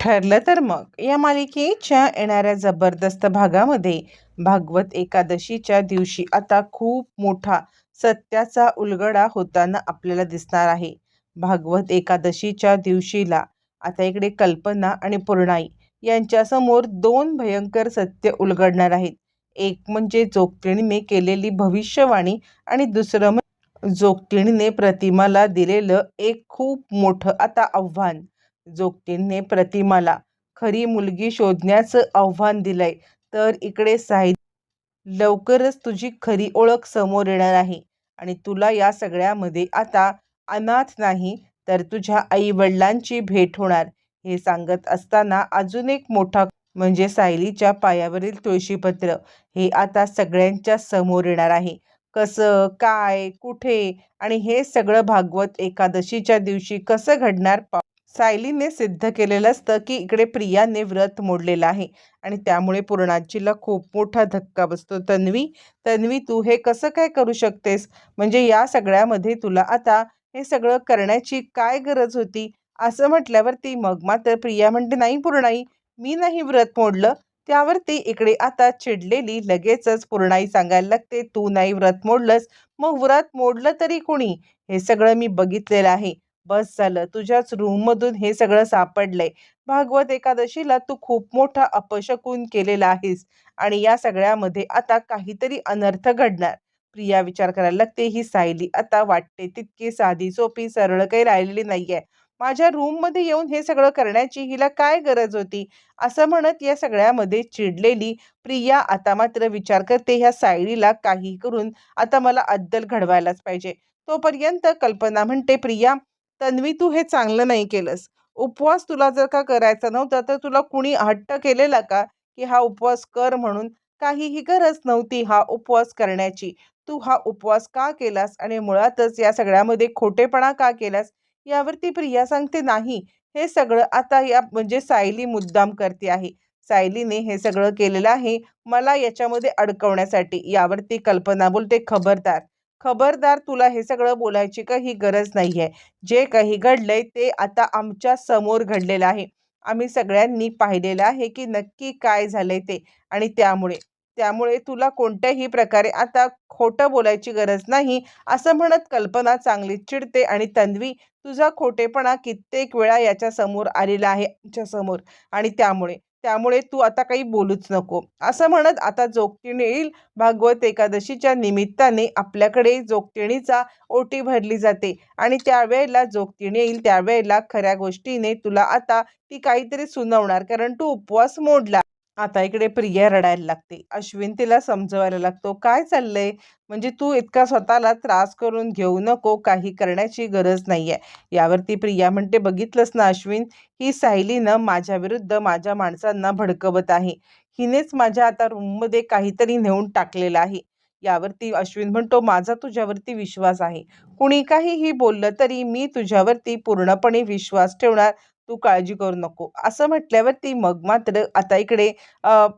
ठरलं तर मग. या मालिकेच्या येणाऱ्या जबरदस्त भागामध्ये भागवत एकादशीच्या दिवशी आता खूप मोठा सत्याचा उलगडा होताना आपल्याला दिसणार आहे. भागवत एकादशीच्या दिवशीला आता इकडे कल्पना आणि पूर्णाई यांच्यासमोर दोन भयंकर सत्य उलगडणार आहेत. एक म्हणजे जोगतिणीने केलेली भविष्यवाणी आणि दुसरं म्हणजे जोगतिणीने प्रतिमाला दिलेलं एक खूप मोठं आता आव्हान. जोगतींनी प्रतिमाला खरी मुलगी शोधण्याचं आव्हान दिलंय. तर इकडे साहित्य लवकरच तुझी खरी ओळख समोर येणार आहे. आणि तुला या सगळ्यामध्ये आता अनाथ नाही तर तुझ्या आई वडिलांची भेट होणार हे सांगत असताना अजून एक मोठा म्हणजे सायलीच्या पायावरील तुळशीपत्र हे आता सगळ्यांच्या समोर येणार आहे. कसं काय कुठे? आणि हे सगळं भागवत एकादशीच्या दिवशी कसं घडणार पा सायलीने सिद्ध केलेलं असतं की इकडे प्रियाने व्रत मोडलेलं आहे आणि त्यामुळे पूर्णाजीला खूप मोठा धक्का बसतो. तन्वी तन्वी तू हे कसं काय करू शकतेस? म्हणजे या सगळ्यामध्ये तुला आता हे सगळं करण्याची काय गरज होती असं म्हटल्यावरती मग मात्र प्रिया म्हणते नाही पूर्णाई मी नाही व्रत मोडलं त्यावरती इकडे आता चिडलेली लगेचच पूर्णाई सांगायला लागते तू नाही व्रत मोडलंस. मग व्रत मोडलं तरी कोणी? हे सगळं मी बघितलेलं आहे. बस झालं. तुझ्याच रूममधून हे सगळं सापडलंय. भागवत एकादशीला तू खूप मोठा अपशकून केलेला आहेस आणि या सगळ्यामध्ये आता काहीतरी अनर्थ घडणार. प्रिया विचार करायला लागते ही सायली आता वाटते तितकी साधी सोपी सरळ काही राहिलेली नाहीये. माझ्या रूममध्ये येऊन हे सगळं करण्याची हिला काय गरज होती? असं म्हणत या सगळ्यामध्ये चिडलेली प्रिया आता मात्र विचार करते ह्या सायलीला काही करून आता मला अद्दल घडवायलाच पाहिजे. तोपर्यंत कल्पना म्हणते प्रिया तन्वी तू हे चांगलं नाही केलंस. उपवास तुला जर का करायचा नव्हता तर तुला कुणी हट्ट केलेला का? की हा उपवास कर म्हणून. काहीही गरज नव्हती हा उपवास करण्याची. तू हा उपवास का केलास आणि मुळातच या सगळ्यामध्ये खोटेपणा का केलास? यावरती प्रिया सांगते नाही हे सगळं आता या म्हणजे सायली मुद्दाम करते आहे. सायलीने हे सगळं केलेलं आहे मला याच्यामध्ये अडकवण्यासाठी. यावरती कल्पना बोलते खबरदार खबरदार तुला हे सगळं बोलायची काही गरज नाही आहे जे काही घडलंय ते आता आमच्यासमोर घडलेलं आहे. आम्ही सगळ्यांनी पाहिलेलं आहे की नक्की काय झालंय ते आणि त्यामुळे. त्यामुळे तुला कोणत्याही प्रकारे आता खोटं बोलायची गरज नाही असं म्हणत कल्पना चांगली चिडते आणि तन्वी तुझा खोटेपणा कित्येक वेळा याच्या समोर आलेला आहे आमच्यासमोर आणि त्यामुळे. त्यामुळे तू आता काही बोलूच नको. असं म्हणत आता जोगटिणी येईल. भागवत एकादशीच्या निमित्ताने आपल्याकडे जोगटिणीचा ओटी भरली जाते. आणि त्यावेळेला जोगटिणी येईल त्यावेळेला खऱ्या गोष्टीने तुला आता ती काहीतरी सुनावणार. कारण तू उपवास मोडला. आता इकडे प्रिया रडायला लागते. अश्विन तिला समजवायला लागतो काय चाललंय? म्हणजे तू इतका स्वतःला त्रास करून घेऊ नको काही करण्याची गरज नाहीये. यावरती प्रिया म्हणते बघितलंस ना अश्विन ही सायलीनं माझ्या विरुद्ध माझ्या माणसांना भडकवत आहे. हिनेच माझ्या आता रूममध्ये काहीतरी नेऊन टाकलेलं आहे. यावरती अश्विन म्हणतो माझा तुझ्यावरती विश्वास आहे. कुणी काहीही बोललं तरी मी तुझ्यावरती पूर्णपणे विश्वास ठेवणार. तू काळजी करू नको. असं म्हटल्यावरती मग मात्र आता इकडे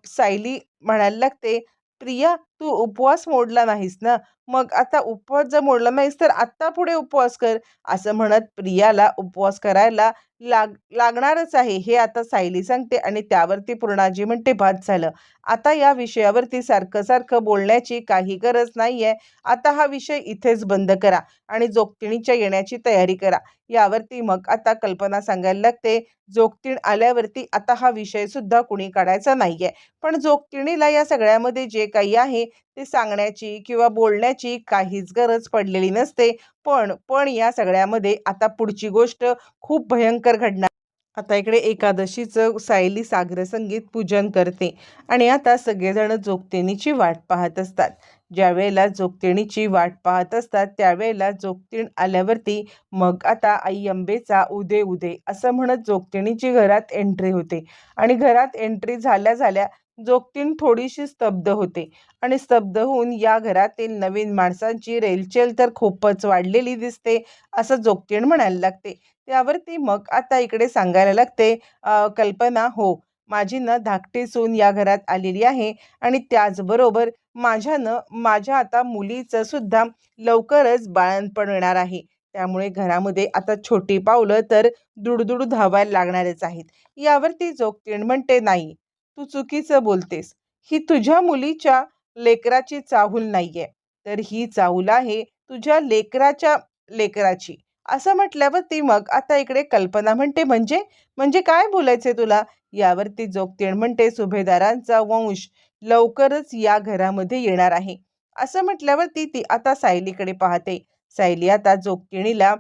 सायली म्हणायला लागते प्रिया तू उपवास मोडला नाहीस ना? मग आता उपवास जर मोडला नाहीस तर आत्ता पुढे उपवास कर. असं म्हणत प्रियाला उपवास करायला लाग लागणारच आहे. हे आता सायली सांगते आणि त्यावरती पूर्णाजी म्हणते बाद झालं. आता या विषयावरती सारखं सारखं बोलण्याची काही गरज नाही आहे आता हा विषय इथेच बंद करा आणि जोगतिणीच्या येण्याची तयारी करा. यावरती मग आता कल्पना सांगायला लागते. जोगतीण आल्यावरती आता हा विषय सुद्धा कुणी काढायचा नाही आहे पण जोगतिणीला या सगळ्यामध्ये जे काही आहे ते सांगण्याची किंवा बोलण्याची काहीच गरज पडलेली नसते. पण पण या सगळ्यामध्ये आता पुढची गोष्ट खूप भयंकर घडणार. आता इकडे एकादशीचं सायली सागर संगीत पूजन करते आणि आता सगळेजण जोगतेणीची वाट पाहत असतात. ज्यावेळेला जोगतेणीची वाट पाहत असतात त्यावेळेला जोगतीण आल्यावरती मग आता आई अंबेचा उदे उदे असं म्हणत जोगतेणीची घरात एंट्री होते. आणि घरात एंट्री झाल्या झाल्या जोगतीन थोडीशी स्तब्ध होते. आणि स्तब्ध होऊन या घरातील नवीन माणसांची रेलचेल तर खूपच वाढलेली दिसते असं जोगतीण म्हणायला लागते. त्यावरती मग आता इकडे सांगायला लागते कल्पना हो माझी न धाकटी सून या घरात आलेली आहे आणि त्याचबरोबर माझ्यानं माझ्या आता मुलीचं सुद्धा लवकरच बाळणपण येणार आहे. त्यामुळे घरामध्ये आता छोटी पावलं तर दुडदुड धावायला लागणारच आहेत. यावरती जोगतीण म्हणते नाही तू चुकीचं बोलतेस. ही तुझ्या मुलीच्या लेकराची चाहूल नाहीये. तर ही चाहूल आहे तुझ्या लेकराच्या लेकराची. असं म्हटल्यावर ती मग आता इकडे कल्पना म्हणते म्हणजे? म्हणजे काय बोलायचे तुला? यावरती जोगतीण म्हणते सुभेदारांचा वंश लवकरच या घरामध्ये येणार आहे. असं म्हटल्यावर ती ती आता सायलीकडे पाहते. सायली आता जोगतिणीला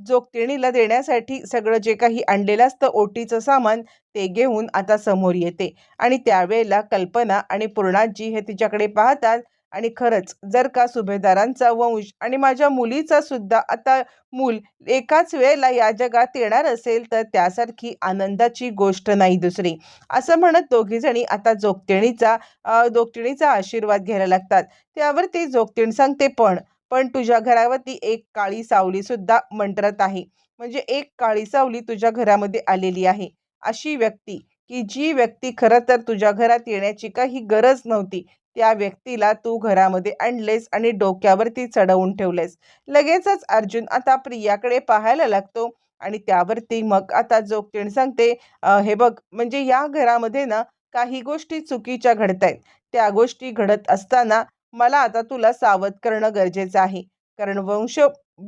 जोगतिणीला देण्यासाठी सगळं जे काही आणलेलं असतं ओटीचं सामान ते घेऊन आता समोर येते. आणि त्यावेळेला कल्पना आणि पूर्णाजी हे तिच्याकडे पाहतात आणि खरंच जर का सुभेदारांचा वंश आणि माझ्या मुलीचा सुद्धा आता मूल एकाच वेळेला या जगात येणार असेल तर त्यासारखी आनंदाची गोष्ट नाही दुसरी. असं म्हणत दोघीजणी आता जोगतिणीचा जोगतिणीचा आशीर्वाद घ्यायला लागतात. त्यावरती जोगतिण सांगते पण पण तुझ्या घरावरती एक काळी सावली सुद्धा मंत्रत आहे. म्हणजे एक काळी सावली तुझ्या घरामध्ये आलेली आहे. अशी व्यक्ती की जी व्यक्ती खरं तर तुझ्या घरात येण्याची काही गरज नव्हती त्या व्यक्तीला तू घरामध्ये आणलेस आणि डोक्यावरती चढवून ठेवलेस. लगेचच अर्जुन आता प्रियाकडे पाहायला लागतो आणि त्यावरती मग आता जोगतीण सांगते हे बघ म्हणजे या घरामध्ये ना काही गोष्टी चुकीच्या घडत आहेत त्या गोष्टी घडत असताना मला आता तुला सावध करणं गरजेचं आहे. कारण वंश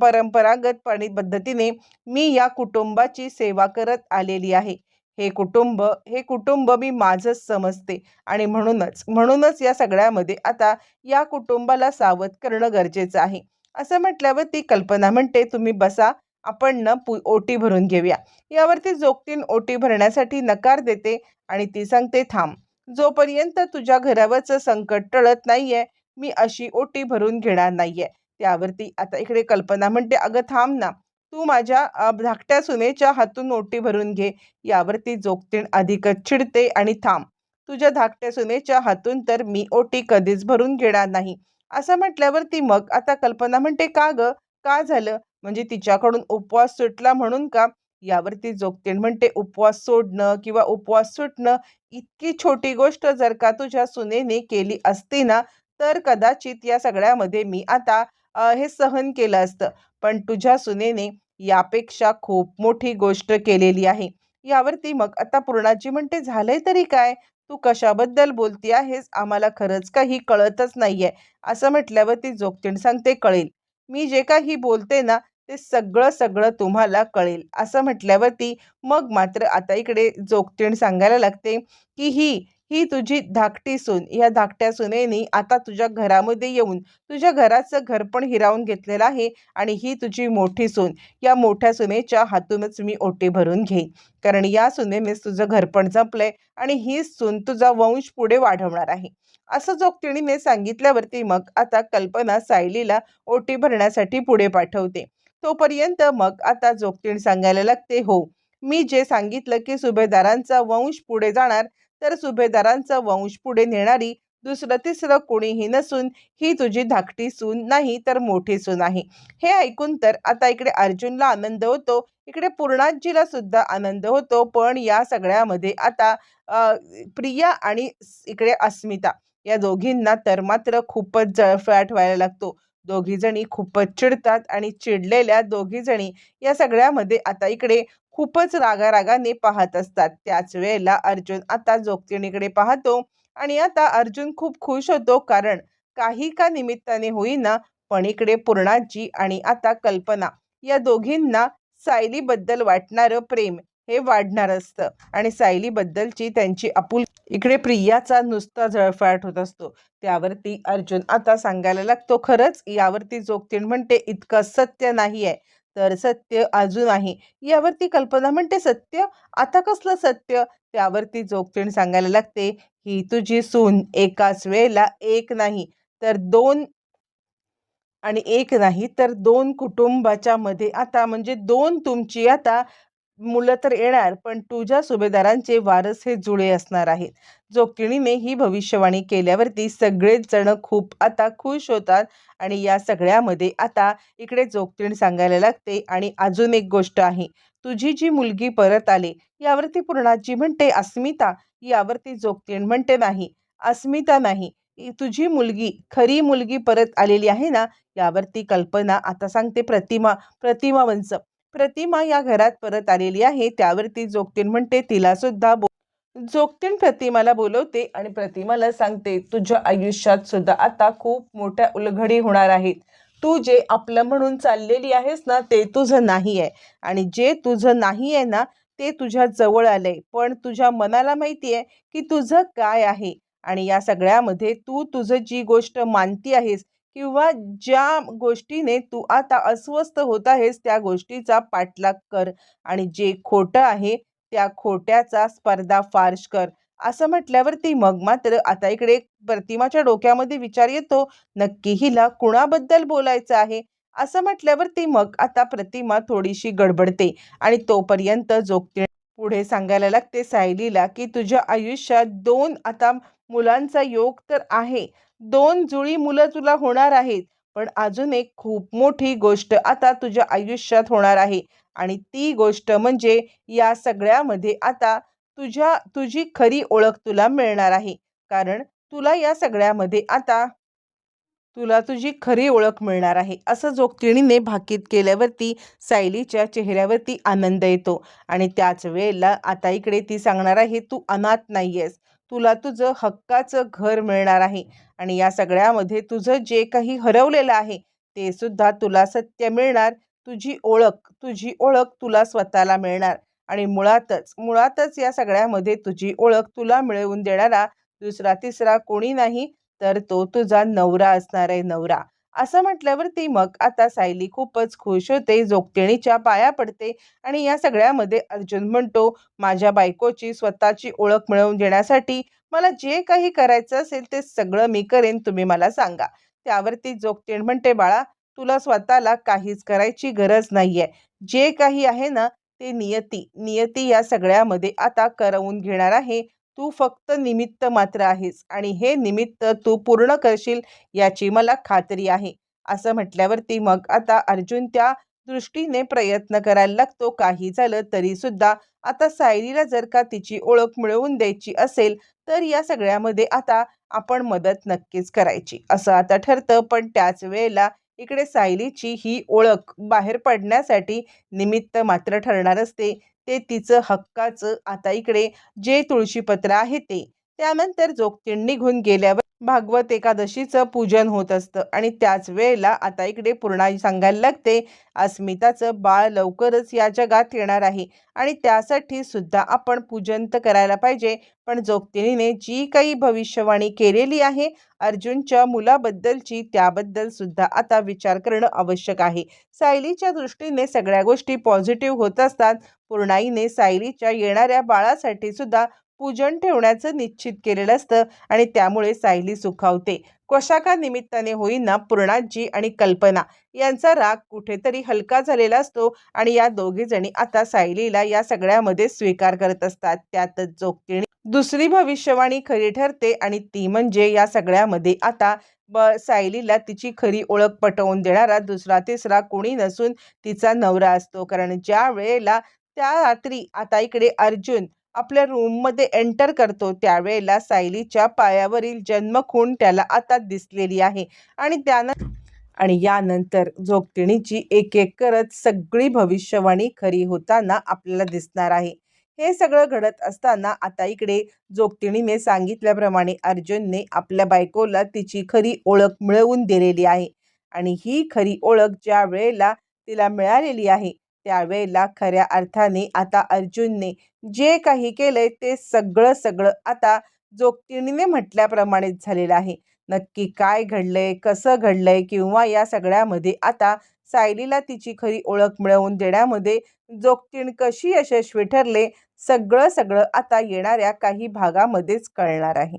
परंपरागत पद्धतीने मी या कुटुंबाची सेवा करत आलेली आहे. हे कुटुंब हे कुटुंब मी माझंच समजते. आणि म्हणूनच म्हणूनच या सगळ्यामध्ये आता या कुटुंबाला सावध करणं गरजेचं आहे. असं म्हटल्यावर ती कल्पना म्हणते तुम्ही बसा आपण न पु ओटी भरून घेऊया. यावरती जोगतीन ओटी भरण्यासाठी नकार देते आणि ती सांगते थांब जोपर्यंत तुझ्या घरावरचं संकट टळत नाहीये मी अशी ओटी भरून घेणार नाहीये. त्यावरती आता इकडे कल्पना म्हणते अगं थांब ना तू माझ्या धाकट्या सुनेच्या हातून ओटी भरून घे यावरती जोगतीण अधिकच चिडते आणि थांब. तुझ्या धाकट्या सुनेच्या हातून तर मी ओटी कधीच भरून घेणार नाही. असं म्हटल्यावरती मग आता कल्पना म्हणते का ग? का झालं? म्हणजे तिच्याकडून उपवास सुटला म्हणून का? यावरती जोगतीण म्हणते उपवास सोडणं किंवा उपवास सुटणं इतकी छोटी गोष्ट जर का तुझ्या सुनेने केली असती ना तर कदाचित या सगळ्यामध्ये मी आता हे सहन केलं असतं. पण तुझ्या सुनेने यापेक्षा खूप मोठी गोष्ट केलेली आहे. यावरती मग आता पूर्णाजी म्हणते झालंय तरी काय? तू कशाबद्दल बोलती आहेस? आम्हाला खरंच काही कळतच नाहीये. असं म्हटल्यावर ती जोगतीण सांगते कळेल. मी जे काही बोलते ना ते सगळं सगळं तुम्हाला कळेल. असं म्हटल्यावरती मग मात्र आता इकडे जोगतीण सांगायला लागते की ही ही तुझी धाकटी सून या धाकट्या सुनेनी आता तुझ्या घरामध्ये येऊन तुझ्या घराचं घर पण हिरावून घेतलेलं आहे आणि ही तुझी मोठी सून. या मोठ्या सुनेच्या हातूनच मी ओटी भरून घेईन. कारण या सुनेनेच तुझं घरपण जपलंय आणि ही सून तुझा वंश पुढे वाढवणार आहे. असं जोगतिणीने सांगितल्यावरती मग आता कल्पना सायलीला ओटी भरण्यासाठी पुढे पाठवते. तोपर्यंत मग आता जोगतीण सांगायला लागते हो मी जे सांगितलं की सुभेदारांचा वंश पुढे जाणार तर सुभेदारांचा वंश पुढे नेणारी दुसरं तिसरं कोणीही नसून ही तुझी धाकटी सून नाही तर मोठी सून आहे. हे ऐकून तर आता इकडे अर्जुनला आनंद होतो. इकडे पूर्णाजीला सुद्धा आनंद होतो. पण या सगळ्यामध्ये आता प्रिया आणि इकडे अस्मिता या दोघींना तर मात्र खूपच जळफळाट व्हायला लागतो. दोघी जणी खूपच चिडतात आणि चिडलेल्या दोघी जणी या सगळ्यामध्ये आता इकडे खूपच रागारागाने पाहत असतात. त्याच वेळेला अर्जुन आता जोगतिणीकडे पाहतो आणि आता अर्जुन खूप खुश होतो कारण काही का निमित्ताने होईना पण इकडे पूर्णाजी आणि आता कल्पना या दोघींना सायलीबद्दल वाटणारं प्रेम हे वाढणार असतं आणि सायलीबद्दलची त्यांची आपुल इकडे प्रियाचा नुसता झळफाट होत असतो. त्यावरती अर्जुन आता सांगायला लागतो खरंच यावरती जोगतीण म्हणते इतकं सत्य नाही आहे तर सत्य अजून आहे. यावरती कल्पना म्हणते सत्य आता कसलं सत्य? त्यावरती जोगतीण सांगायला लागते ही तुझी सून एकाच वेळेला एक नाही तर दोन आणि एक नाही तर दोन कुटुंबाच्या मध्ये आता म्हणजे दोन तुमची आता मुलं तर येणार पण तुझ्या सुभेदारांचे वारस हे जुळे असणार आहेत. जोकिणीने ही भविष्यवाणी केल्यावरती सगळेच जण खूप आता खुश होतात आणि या सगळ्यामध्ये आता इकडे जोगतीण सांगायला लागते. आणि अजून एक गोष्ट आहे तुझी जी मुलगी परत आली यावरती पूर्णाजी म्हणते अस्मिता यावरती जोगतीण म्हणते नाही अस्मिता नाही तुझी मुलगी खरी मुलगी परत आलेली आहे ना? यावरती कल्पना आता सांगते प्रतिमा प्रतिमा वंश प्रतिमा या घरात परत आलेली आहे. त्यावरती जोगतीन म्हणते तिला सुद्धा बो जोगतीन प्रतिमाला बोलवते आणि प्रतिमाला सांगते तुझ्या आयुष्यात सुद्धा आता खूप मोठ्या उलघडी होणार आहेत. तू जे आपलं म्हणून चाललेली आहेस ना ते तुझं नाही आहे आणि जे तुझं नाही आहे ना ते तुझ्या जवळ आलंय. पण तुझ्या मनाला माहिती आहे की तुझं काय आहे. आणि या सगळ्यामध्ये तू तुझं जी गोष्ट मानती आहेस किंवा ज्या गोष्टीने तू आता अस्वस्थ होत आहेस त्या गोष्टीचा पाठलाग कर आणि जे खोटं आहे त्या खोट्याचा स्पर्धा फारश कर. असं म्हटल्यावरती मग मात्र आता इकडे प्रतिमाच्या डोक्यामध्ये विचार येतो नक्की हिला कुणाबद्दल बोलायचं आहे? असं म्हटल्यावरती मग आता प्रतिमा थोडीशी गडबडते आणि तोपर्यंत जोगती पुढे सांगायला लागते सायलीला की तुझ्या आयुष्यात दोन आता मुलांचा योग तर आहे. दोन जुळी मुलं तुला होणार आहेत. पण अजून एक खूप मोठी गोष्ट आता तुझ्या आयुष्यात होणार आहे. आणि ती गोष्ट म्हणजे या सगळ्यामध्ये आता तुझ्या तुझी खरी ओळख तुला मिळणार आहे. कारण तुला या सगळ्यामध्ये आता तुला तुझी खरी ओळख मिळणार आहे. असं जोगतिणीने भाकीत केल्यावरती सायलीच्या चेहऱ्यावरती आनंद येतो. आणि त्याच वेळेला आता इकडे ती सांगणार आहे तू अनाथ नाही आहेस तुला तुझं हक्काचं घर मिळणार आहे. आणि या सगळ्यामध्ये तुझं जे काही हरवलेलं आहे ते सुद्धा तुला सत्य मिळणार. तुझी ओळख तुझी ओळख तुला स्वतःला मिळणार. आणि मुळातच मुळातच या सगळ्यामध्ये तुझी ओळख तुला मिळवून देणारा दुसरा तिसरा कोणी नाही तर तो तुझा नवरा असणार आहे नवरा. असं म्हटल्यावरती मग आता सायली खूपच खुश होते जोगतेणीच्या पाया पडते आणि या सगळ्यामध्ये अर्जुन म्हणतो माझ्या बायकोची स्वतःची ओळख मिळवून देण्यासाठी मला जे काही करायचं असेल ते सगळं मी करेन तुम्ही मला सांगा. त्यावरती जोगतीण म्हणते बाळा तुला स्वतःला काहीच करायची गरज नाहीये. जे काही आहे ना ते नियती नियती या सगळ्यामध्ये आता करवून घेणार आहे. तू फक्त निमित्त मात्र आहेस आणि हे निमित्त तू पूर्ण करशील याची मला खात्री आहे. असं म्हटल्यावरती मग आता अर्जुन त्या दृष्टीने प्रयत्न करायला लागतो. काही झालं तरी सुद्धा आता सायलीला जर का तिची ओळख मिळवून द्यायची असेल तर या सगळ्यामध्ये आता आपण मदत नक्कीच करायची असं आता ठरतं. पण त्याच वेळेला इकडे सायलीची ही ओळख बाहेर पडण्यासाठी निमित्त मात्र ठरणार असते. ते तिचं हक्काचं. आता इकडे जे तुळशीपत्र आहे ते. त्यानंतर जोगतीण निघून गेल्यावर भागवत एकादशीचं पूजन होत असतं. आणि त्याच वेळेला आता इकडे पूर्णा सांगायला लागते अस्मिताचं बाळ लवकरच या जगात येणार आहे. आणि त्यासाठी सुद्धा आपण पूजन तर करायला पाहिजे पण जोगतिनीने जी काही भविष्यवाणी केलेली आहे अर्जुनच्या मुलाबद्दलची त्याबद्दल सुद्धा आता विचार करणं आवश्यक आहे. सायलीच्या दृष्टीने सगळ्या गोष्टी पॉझिटिव्ह होत असतात. पूर्णाईने सायलीच्या येणाऱ्या बाळासाठी सुद्धा पूजन ठेवण्याचं निश्चित केलेलं असतं आणि त्यामुळे सायली सुखावते. कशा निमित्ताने होईना पूर्णाजी आणि कल्पना यांचा राग कुठेतरी हलका झालेला असतो आणि या दोघीजणी आता सायलीला या सगळ्यामध्ये स्वीकार करत असतात. त्यातच जोगतिणी दुसरी भविष्यवाणी खरी ठरते आणि ती म्हणजे या सगळ्यामध्ये आता ब सायलीला तिची खरी ओळख पटवून देणारा दुसरा तिसरा कोणी नसून तिचा नवरा असतो. कारण ज्या वेळेला त्या रात्री आता इकडे अर्जुन आपल्या रूममध्ये एंटर करतो त्यावेळेला सायलीच्या पायावरील जन्मखून त्याला आता दिसलेली आहे. आणि त्यानं आणि यानंतर जोगतिणीची एक एक करत सगळी भविष्यवाणी खरी होताना आपल्याला दिसणार आहे. हे सगळं घडत असताना आता इकडे जोगतिणीने सांगितल्याप्रमाणे अर्जुनने आपल्या बायकोला तिची खरी ओळख मिळवून दिलेली आहे. आणि ही खरी ओळख ज्या वेळेला तिला मिळालेली आहे त्यावेळेला खऱ्या अर्थाने आता अर्जुनने जे काही केलंय ते सगळं सगळं आता जोगतिणीने म्हटल्याप्रमाणेच झालेलं आहे. नक्की काय घडलंय कसं घडलंय किंवा या सगळ्यामध्ये आता सायलीला तिची खरी ओळख मिळवून देण्यामध्ये जोगतीण कशी यशस्वी ठरले सगळं सगळं आता येणाऱ्या काही भागामध्येच कळणार आहे.